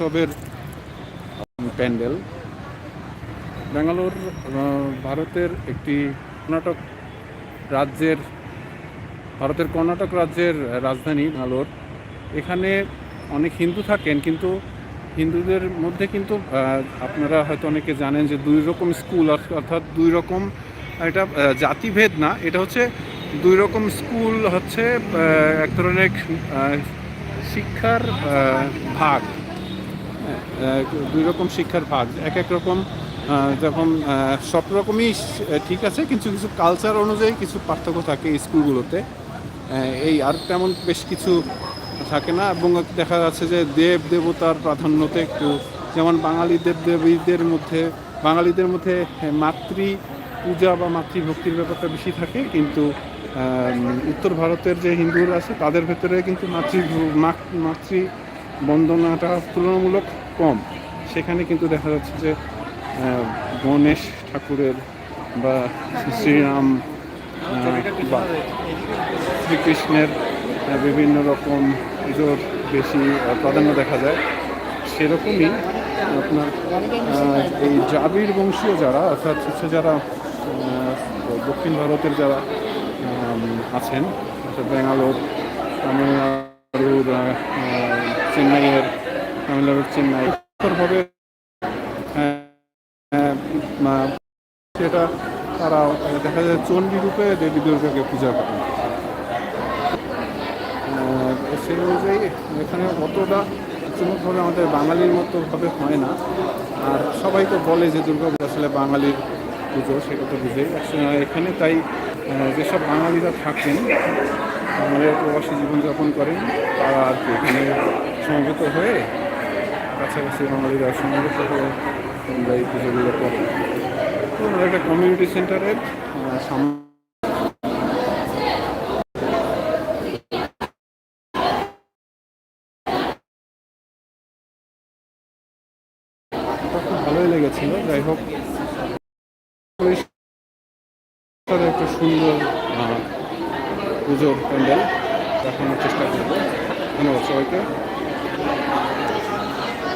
উৎসবের প্যান্ডেল। ব্যাঙ্গালোর ভারতের একটি কর্ণাটক রাজ্যের, ভারতের কর্ণাটক রাজ্যের রাজধানী ব্যাঙ্গালোর এখানে অনেক হিন্দু থাকেন, কিন্তু হিন্দুদের মধ্যে কিন্তু আপনারা হয়তো অনেকে জানেন যে দুই রকম স্কুল অর্থাৎ দুই রকম, এটা জাতিভেদ না, এটা হচ্ছে দুই রকম স্কুল হচ্ছে এক ধরনের শিক্ষার ভাগ। দুই রকম শিক্ষার ভাগ। এক এক রকম যখন সব রকমই ঠিক আছে কিছু কিছু কালচার অনুযায়ী কিছু পার্থক্য থাকে স্কুলগুলোতে। এই আর তেমন বেশ কিছু থাকে না, এবং দেখা যাচ্ছে যে দেব দেবতার প্রাধান্যতে একটু, যেমন বাঙালি দেব দেবীদের মধ্যে, বাঙালিদের মধ্যে মাতৃ পূজা বা মাতৃভক্তির ব্যাপারটা বেশি থাকে, কিন্তু উত্তর ভারতের যে হিন্দুরা আছে, তাদের ভেতরে কিন্তু মাতৃ মাতৃ বন্দনাটা তুলনামূলক কম। সেখানে কিন্তু দেখা যাচ্ছে যে গণেশ ঠাকুরের বা শ্রীরাম বা শ্রীকৃষ্ণের বিভিন্ন রকম পুজোর বেশি প্রাধান্য দেখা যায়। সেরকমই আপনার এই দ্রাবিড় বংশীয় যারা অর্থাৎ হচ্ছে যারা দক্ষিণ ভারতের যারা আছেন অর্থাৎ ব্যাঙ্গালোর আহ, চেন্নাইয়ের, তামিলনাড়ুর চেন্নাই। উত্তরভাবে সেটা তারা দেখা যায় চণ্ডী রূপে দেবী দুর্গাকে পূজা করেন। সেই অনুযায়ী এখানে অতটা চমকভাবে আমাদের বাঙালির মতো ভাবে হয় না। আর সবাই তো বলে যে দুর্গা আসলে বাঙালির পুজো, সেটা তো বুঝেই। এখানে তাই যেসব বাঙালিরা থাকেন আমাদের প্রবাসী জীবনযাপন করেন, তারা আর কি এখানে সমবেত হয়ে কাছাকাছি বাঙালিরা সমবেত হয়ে আমরা এই পুজোগুলো করি। তো একটা কমিউনিটি সেন্টারের সামনে খুব ভালোই লেগেছিল, যাই হোক। একটা সুন্দর পুজোর প্যান্ডেল দেখানোর চেষ্টা করব। ধন্যবাদ সবাইকে।